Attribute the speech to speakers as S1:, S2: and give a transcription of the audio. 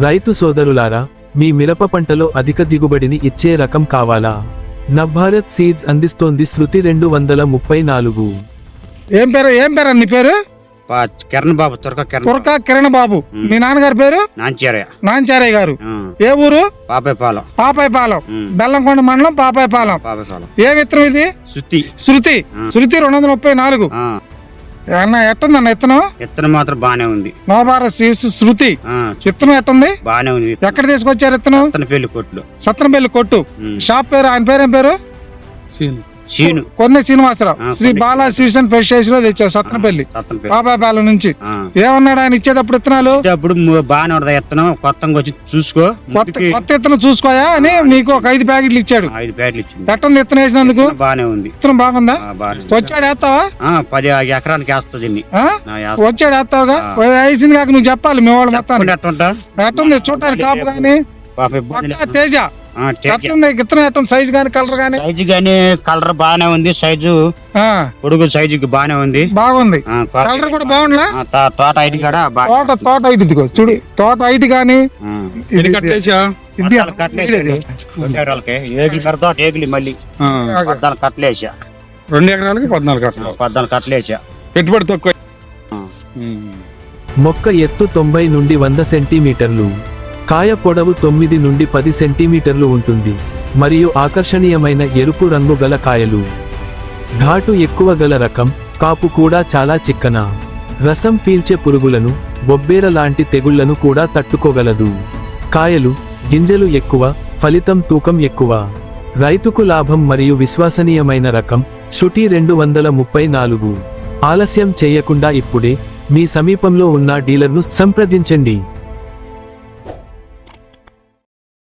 S1: రైతు సోదరులారా మీ మిరప పంటలో అధిక దిగుబడిని ఇచ్చే రకం కావాలా? నభారత్ సీడ్స్ అందిస్తోంది శృతి రెండు వందల ముప్పై నాలుగు.
S2: ఏం పేరు ఏం పేరు నీ పేరు?
S3: పా- కిరణ్ బాబు తురక కిరణ్
S2: తురక కిరణ్ బాబు. మీ నాన్నగారి పేరు?
S3: నాంచారయ్య.
S2: నాంచారయ్య గారు.
S3: ఆ,
S2: ఏ ఊరు?
S3: పాపేపాలెం.
S2: పాపాయపాలెం
S3: ఉమ్,
S2: బెల్లంకొండ మండలం పాపాయపాలెం
S3: పాపేపాలెం.
S2: ఏ విత్తనం ఇది?
S3: శుద్ధి
S2: శృతి.
S3: ఆ.
S2: శృతి రెండు వందల ముప్పై నాలుగు.
S3: ఆ,
S2: అన్న ఎట్టుందన్న విత్తనం
S3: విత్తనం మాత్రం బానే ఉంది.
S2: సీడ్స్ శృతి.
S3: ఆ,
S2: విత్తనం ఎట్టుంది?
S3: బానే ఉంది.
S2: ఎక్కడ తీసుకొచ్చారు విత్తన
S3: పెళ్ళి కొట్లు.
S2: సత్రంపల్లి కొట్టు. షాప్ పేరు ఆయన పేరు ఏం పేరు
S3: చీను
S2: కొన్ని శ్రీనివాసరావు. శ్రీ. బాలా సీడ్స్ అండ్ పెస్టిసైడ్స్లో
S3: సత్తన పెళ్ళి
S2: పాపాయపాలెం నుంచి. ఏమన్నాడు ఆయన ఇచ్చేటప్పుడు విత్తనాలు
S3: అయితే అప్పుడు బానే ఉండదు విత్తనం కొత్తగా వచ్చి చూసుకో.
S2: కొత్త కొత్త విత్తనం చూసుకోయా అని నీకు ఒక ఐదు ప్యాకెట్లు ఇచ్చాడు.
S3: ఐదు ప్యాకెట్లు ఇచ్చింది.
S2: ఎట్టుంది విత్తనం వేసినందుకు?
S3: బానే ఉంది.
S2: విత్తనం బాగుందా. వచ్చాడు వేస్తావా?
S3: పది ఎకరానికి వేస్తుంది.
S2: వచ్చాడు వేస్తావుగా. వేసింది కాక నువ్వు చెప్పాలి మీ వాళ్ళు
S3: ఎట్టుంటా
S2: ఎట్టుంది చూడటానికి కాపు కానీ. తేజ.
S3: ఆ, టేక్
S2: ఎట్టుంది విత్తనం ఎట్టుంది సైజ్ కానీ కలర్ కానీ
S3: సైజు గానీ కలర్ బానే ఉంది. సైజు
S2: ఆ,
S3: పొడుగు సైజు బానే ఉంది.
S2: బాగుంది. కలర్ కూడా బాగుండలా
S3: తోట ఐడి కాడ?
S2: తోట తోట ఐటి చూడు. తోట ఐటి కానీ. ఇది
S4: కట్టేసా
S2: ఇది.
S3: ఏగులు మళ్ళీ. పద్నాలుగు కట్టలేసా
S4: రెండు ఎకరాలకి పద్నాలుగు కట్టలు
S3: పద్నాలుగు కట్టలేసా
S4: పెట్టుబడి తక్కువ.
S1: మొక్క ఎత్తు తొంభై నుండి వంద సెంటీమీటర్లు. కాయ పొడవు తొమ్మిది నుండి పది సెంటీమీటర్లు ఉంటుంది మరియు ఆకర్షణీయమైన ఎరుపు రంగు గల కాయలు. ఘాటు ఎక్కువ గల రకం కాపు కూడా చాలా చిక్కన. రసం పీల్చే పురుగులను బొబ్బేర లాంటి తెగుళ్ళను కూడా తట్టుకోగలదు. కాయలు గింజలు ఎక్కువ ఫలితం తూకం ఎక్కువ. రైతుకు లాభం మరియు విశ్వసనీయమైన రకం శృటి రెండు వందల ముప్పై నాలుగు. ఆలస్యం చేయకుండా ఇప్పుడే మీ సమీపంలో ఉన్న డీలర్ను సంప్రదించండి.